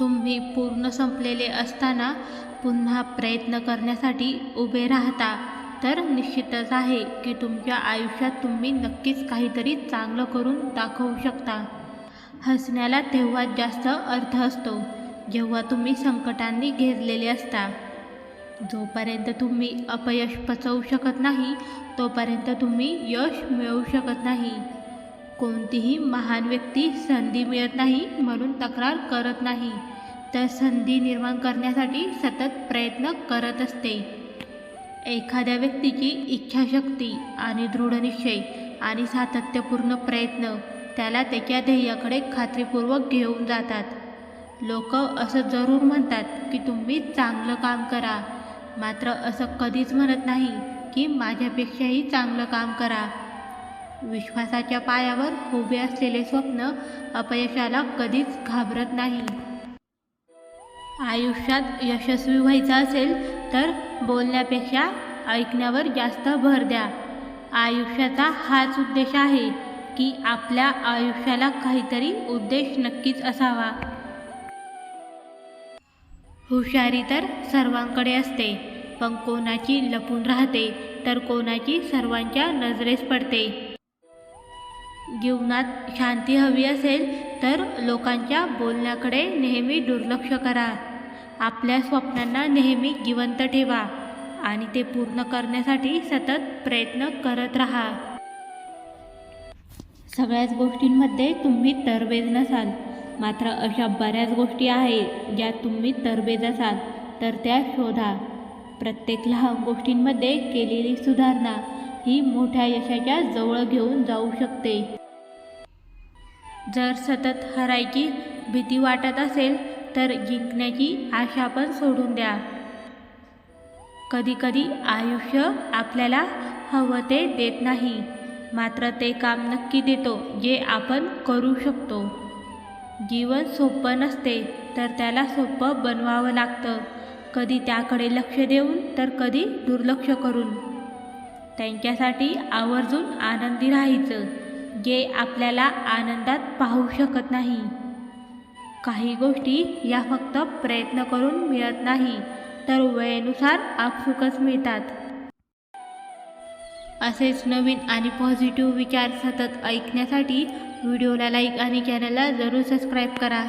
तुम्ही पूर्ण संपलेले असताना पुन्हा प्रयत्न करण्यासाठी उभे राहता. तर निश्चितच आहे की तुमच्या आयुष्यात तुम्ही नक्कीच काहीतरी चांगलं करून दाखवू शकता. हसण्याला तेव्हाच जास्त अर्थ असतो जेव्हा तुम्ही संकटांनी घेरलेले असता. जोपर्यंत तुम्ही अपयश पचवू शकत नाही तोपर्यंत तुम्ही यश मिळवू शकत नाही. कोणतीही महान व्यक्ती संधी मिळत नाही म्हणून तक्रार करत नाही. तर संधी निर्माण करण्यासाठी सतत प्रयत्न करत असते. एखाद्या व्यक्तीची इच्छाशक्ती आणि दृढनिश्चय आणि सातत्यपूर्ण प्रयत्न त्याला त्याच्या ध्येयाकडे खात्रीपूर्वक घेऊन जातात. लोक असं जरूर म्हणतात की तुम्ही चांगलं काम करा. मात्र असं कधीच म्हणत नाही की माझ्यापेक्षाही चांगलं काम करा. विश्वासाच्या पायावर उभे असलेले स्वप्न अपयशाला कधीच घाबरत नाही. आयुष्यात यशस्वी व्हायचं असेल तर बोलण्यापेक्षा ऐकण्यावर जास्त भर द्या. आयुष्याचा हाच उद्देश आहे की आपल्या आयुष्याला काहीतरी उद्देश नक्कीच असावा. हुशारी तर सर्वांकडे असते पण कोणाची लपून राहते तर कोणाची सर्वांच्या नजरेस पडते. जीवनात शांती हवी असेल तर लोकांच्या बोलण्याकडे नेहमी दुर्लक्ष करा. आपल्या स्वप्नांना नेहमी जिवंत ठेवा आणि ते पूर्ण करण्यासाठी सतत प्रयत्न करत राहा. सगळ्याच गोष्टींमध्ये तुम्ही तरबेज नसाल. मात्र अशा बऱ्याच गोष्टी आहेत ज्या तुम्ही तरबेज असाल तर त्या शोधा. प्रत्येक लहान गोष्टींमध्ये केलेली सुधारणा ही मोठ्या यशाच्या जवळ घेऊन जाऊ शकते. जर सतत हरायची भीती वाटत असेल तर जिंकण्याची आशा पण सोडून द्या. कधीकधी आयुष्य आपल्याला हवं ते देत नाही. मात्र ते काम नक्की देतो जे आपण करू शकतो. जीवन सोपं नसते तर त्याला सोपं बनवावं लागतं. कधी त्याकडे लक्ष देऊन तर कधी दुर्लक्ष करून. त्यांच्यासाठी आवर्जून आनंदी राहायचं. जे आपल्याला आनंदात पाहू शकत नाही. काही गोष्टी या फक्त प्रयत्न करून मिळत नाही तर वेळेनुसार आपसुकच मिळतात. असेच नवीन आणि पॉझिटिव्ह विचार सतत ऐकण्यासाठी व्हिडिओला लाईक आणि चॅनलला जरूर सबस्क्राईब करा.